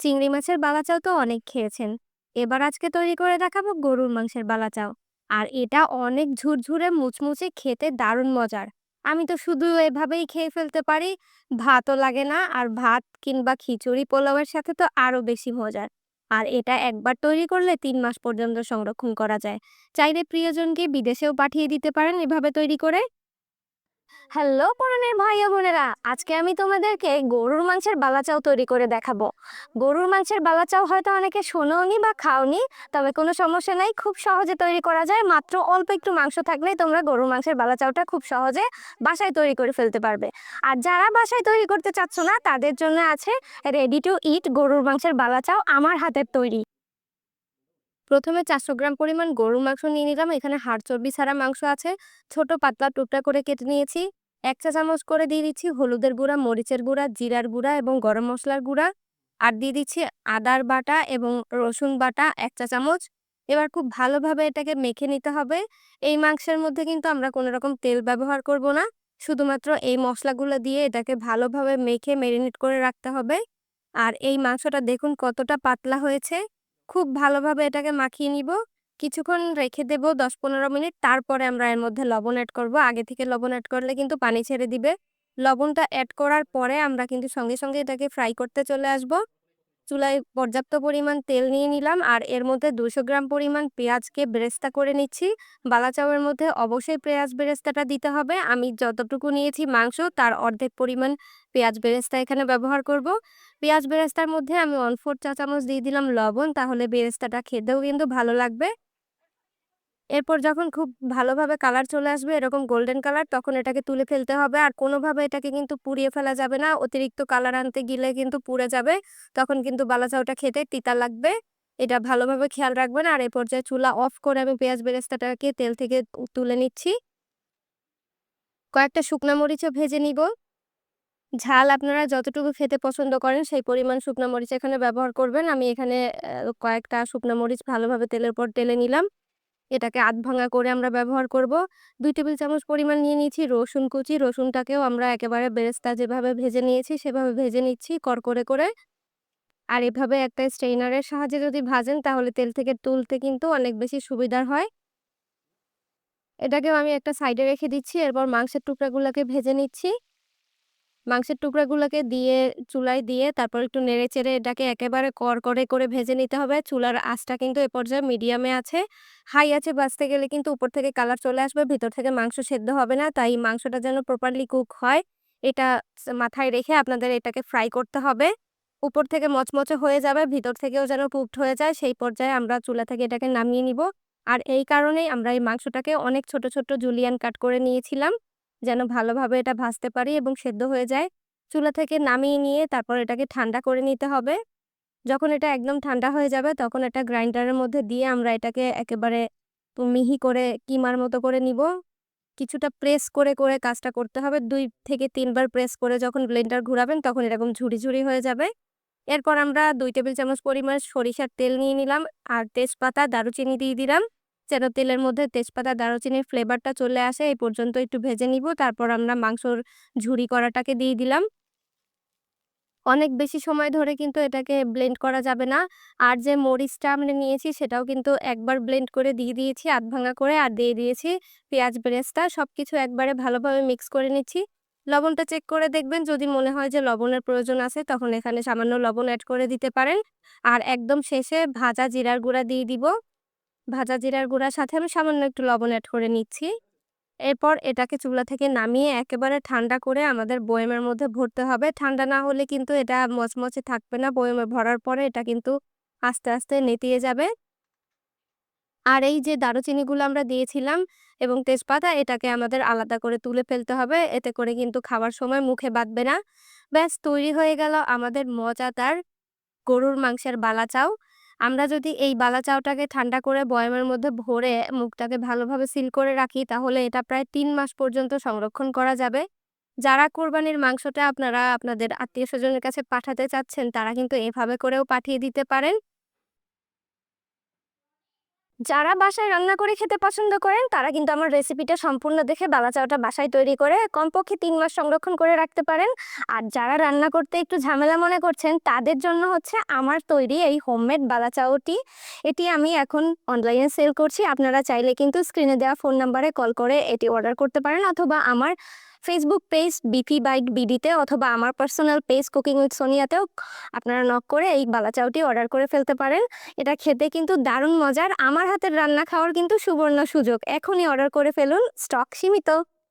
চিংড়ি মাছের বালাচাও তো অনেক খেয়েছেন। এবার আজকে তৈরি করে দেখাবো গরুর মাংসের বালাচাও। আর এটা অনেক ঝুরঝুরে মুচমুচে খেতে দারুণ মজার। আমি তো শুধু এভাবেই খেয়ে ফেলতে পারি, ভাতও লাগে না, আর ভাত কিংবা খিচুড়ি পোলাওয়ের সাথে তো আরও বেশি মজার। আর এটা একবার তৈরি করলে তিন মাস পর্যন্ত সংরক্ষণ করা যায়। চাইলে প্রিয়জনকে বিদেশেও পাঠিয়ে দিতে পারেন এভাবে তৈরি করে। হ্যালো পরাণের ভাই ও বোনেরা, আজকে আমি তোমাদেরকে গরুর মাংসের বালাচাও তৈরি করে দেখাবো। গরুর মাংসের বালাচাও হয়তো অনেকে শোনোনি বা খাওনি, তবে কোনো সমস্যা নাই, খুব সহজে তৈরি করা যায়, মাত্র অল্প একটু মাংস থাকলেই তোমরা গরুর মাংসের বালাচাওটা খুব সহজে বাসায় তৈরি করে ফেলতে পারবে। আর যারা বাসায় তৈরি করতে চাচ্ছ না, তাদের জন্য আছে রেডি টু ইট গরুর মাংসের বালাচাও আমার হাতের তৈরি। প্রথমে চারশো গ্রাম পরিমাণ গরুর মাংস নিয়ে নিলাম। এখানে হাড় চর্বি ছাড়া মাংস আছে। ছোট পাতলা টুকরা করে কেটে নিয়েছি। এক চা চামচ করে দিয়ে দিচ্ছি হলুদের গুঁড়া, মরিচের গুঁড়া, জিরার গুঁড়া এবং গরম মশলার গুঁড়া। আর দিয়ে দিচ্ছি আদার বাটা এবং রসুন বাটা এক চা চামচ। এবার খুব ভালোভাবে এটাকে মেখে নিতে হবে। এই মাংসের মধ্যে কিন্তু আমরা কোনো রকম তেল ব্যবহার করব না। শুধুমাত্র এই মশলাগুলো দিয়ে এটাকে ভালোভাবে মেখে ম্যারিনেট করে রাখতে হবে। আর এই মাংসটা দেখুন কতটা পাতলা হয়েছে। খুব ভালোভাবে এটাকে মাখিয়ে নিব। কিছুক্ষণ রেখে দেব দশ পনেরো মিনিট, তারপরে আমরা এর মধ্যে লবণ অ্যাড করব। আগে থেকে লবণ অ্যাড করলে কিন্তু পানি ছেড়ে দিবে। লবণটা অ্যাড করার পরে আমরা কিন্তু সঙ্গে সঙ্গে এটাকে ফ্রাই করতে চলে আসব। চুলায় পর্যাপ্ত পরিমাণ তেল নিয়ে নিলাম আর এর মধ্যে দুশো গ্রাম পরিমাণ পেঁয়াজকে বেরেস্তা করে নিচ্ছি। বালাচাওয়ের মধ্যে অবশ্যই পেঁয়াজ বেরেস্তাটা দিতে হবে। আমি যতটুকু নিয়েছি মাংস, তার অর্ধেক পরিমাণ পেঁয়াজ বেরেস্তা এখানে ব্যবহার করব। পেঁয়াজ বেরেস্তার মধ্যে আমি ওয়ান ফোর চা চামচ দিয়ে দিলাম লবণ, তাহলে বেরেস্তাটা খেতেও কিন্তু ভালো লাগবে। এরপর যখন খুব ভালোভাবে কালার চলে আসবে, এরকম গোল্ডেন কালার, তখন এটাকে তুলে ফেলতে হবে। আর কোনোভাবে এটাকে কিন্তু পুড়িয়ে ফেলা যাবে না। অতিরিক্ত কালার আনতে গেলে কিন্তু পুড়ে যাবে। তখন কিন্তু বালাচাওটা খেতে তিতা লাগবে। এটা ভালোভাবে খেয়াল রাখবেন। আর এই পর্যায়ে চুলা অফ করে আমি পেঁয়াজ বেরেস্তাটাকে তেল থেকে তুলে নিচ্ছি। কয়েকটা শুকনো মরিচও ভেজে নিব। ঝাল আপনারা যতটুকু খেতে পছন্দ করেন, সেই পরিমাণ শুকনো মরিচ এখানে ব্যবহার করবেন। আমি এখানে কয়েকটা শুকনো মরিচ ভালোভাবে তেলের পর তেলে নিলাম। এটাকে আধ ভাঙা করে আমরা ব্যবহার করব। দুই টেবিল চামচ পরিমাণ নিয়ে নিয়েছি রসুন কুচি। রসুনটাকেও আমরা একেবারে বেরেস্তা যেভাবে ভেজে নিয়েছি সেভাবে ভেজে নিচ্ছি করকরে করে। আর এভাবে একটা স্ট্রেইনারের সাহায্যে যদি ভাজেন তাহলে তেল থেকে তুলতে কিন্তু অনেক বেশি সুবিধার হয়। এটাকেও আমি একটা সাইডে রেখে দিচ্ছি। এরপর মাংসের টুকরাগুলোকে ভেজে নিচ্ছি। মাংসের টুকরাগুলোকে দিয়ে, চুলায় দিয়ে তারপর একটু নেড়ে চেড়ে এটাকে একেবারে করকরে করে ভেজে নিতে হবে। চুলার আঁচটা কিন্তু এ পর্যায়ে মিডিয়ামে আছে। হাই আছে বাঁচতে গেলে কিন্তু উপর থেকে কালার চলে আসবে, ভিতর থেকে মাংস সেদ্ধ হবে না। তাই মাংসটা যেন প্রপারলি কুক হয়, এটা মাথায় রেখে আপনাদের এটাকে ফ্রাই করতে হবে। উপর থেকে মচমচে হয়ে যাবে, ভিতর থেকেও যেন কুকড হয়ে যায়, সেই পর্যায়ে আমরা চুলা থেকে এটাকে নামিয়ে নিব। আর এই কারণেই আমরা এই মাংসটাকে অনেক ছোট ছোট জুলিয়ান কাট করে নিয়েছিলাম। যেন ভালোভাবে এটা ভাজতে পারি এবং সেদ্ধ হয়ে যায়। চুলা থেকে নামিয়ে নিয়ে তারপর এটাকে ঠান্ডা করে নিতে হবে। যখন এটা একদম ঠান্ডা হয়ে যাবে তখন এটা গ্রাইন্ডারের মধ্যে দিয়ে আমরা এটাকে একেবারে মিহি করে কিমার মতো করে নিব। কিছুটা প্রেস করে করে কাজটা করতে হবে। দুই থেকে তিনবার প্রেস করে যখন ব্লেন্ডার ঘুরাবেন তখন এরকম ঝুড়ি ঝুড়ি হয়ে যাবে। এরপর আমরা দুই টেবিল চামচ পরিমাণ সরিষার তেল নিয়ে নিলাম। আর তেজপাতা, দারুচিনি দিয়ে দিলাম। যেন তেলের মধ্যে তেজপাতা, দারুচিনির ফ্লেভারটা চলে আসে, এই পর্যন্ত একটু ভেজে নিব। তারপর আমরা মাংসর ঝুরি করাটাকে দিয়ে দিলাম। অনেক বেশি সময় ধরে কিন্তু এটাকে ব্লেন্ড করা যাবে না। আর যে মরিচটা আমরা নিয়েছি, সেটাও কিন্তু একবার ব্লেন্ড করে দিয়ে দিয়েছি আধ ভাঙা করে, আর দিয়ে দিয়েছি পেঁয়াজ ব্রেস্তা। সব কিছু একবারে ভালোভাবে মিক্স করে নিচ্ছি। লবণটা চেক করে দেখবেন, যদি মনে হয় যে লবণের প্রয়োজন আছে, তখন এখানে সামান্য লবণ অ্যাড করে দিতে পারেন। আর একদম শেষে ভাজা জিরার গুঁড়া দিয়ে দিব। ভাজা জিরার গুঁড়ার সাথে আমি সামান্য একটু লবণ অ্যাড করে নিচ্ছি। এরপর এটাকে চুলা থেকে নামিয়ে একেবারে ঠান্ডা করে আমাদের বয়েমের মধ্যে ভরতে হবে। ঠান্ডা না হলে কিন্তু এটা মচমচে থাকবে না। বয়েমে ভরার পরে এটা কিন্তু আস্তে আস্তে নেতিয়ে যাবে। আর এই যে দারুচিনিগুলো আমরা দিয়েছিলাম এবং তেজপাতা, এটাকে আমাদের আলাদা করে তুলে ফেলতে হবে। এতে করে কিন্তু খাবার সময় মুখে বাঁধবে না। ব্যাস, তৈরি হয়ে গেল আমাদের মজাদার গরুর মাংসের বালা চাও আমরা যদি এই বালা চাউটাকে ঠান্ডা করে বয়ামের মধ্যে ভরে মুখটাকে ভালোভাবে সিল করে রাখি, তাহলে এটা প্রায় তিন মাস পর্যন্ত সংরক্ষণ করা যাবে। যারা কোরবানির মাংসটা আপনারা আপনাদের আত্মীয় স্বজনের কাছে পাঠাতে চাচ্ছেন, তারা কিন্তু এভাবে করেও পাঠিয়ে দিতে পারেন। যারা বাসায় রান্না করে খেতে পছন্দ করেন, তারা কিন্তু আমার রেসিপিটা সম্পূর্ণ দেখে বালা চাউটা বাসায় তৈরি করে কমপক্ষে তিন মাস সংরক্ষণ করে রাখতে পারেন। আর যারা রান্না করতে একটু ঝামেলা মনে করছেন, তাদের জন্য হচ্ছে আমার তৈরি এই হোমমেড বালা চাউটি এটি আমি এখন অনলাইনে সেল করছি। আপনারা চাইলে কিন্তু স্ক্রিনে দেওয়া ফোন নাম্বারে কল করে এটি অর্ডার করতে পারেন, অথবা আমার ফেসবুক পেজ বিপি বাইক বিডিতে অথবা আমার পার্সোনাল পেজ কুকিং উইথ সোনিয়াতেও আপনারা নক করে এই বালাচাউটি অর্ডার করে ফেলতে পারেন। এটা খেতে কিন্তু দারুণ মজার। আমার হাতের রান্না খাওয়ার কিন্তু সুবর্ণ সুযোগ। এখনই অর্ডার করে ফেলুন। স্টক সীমিত।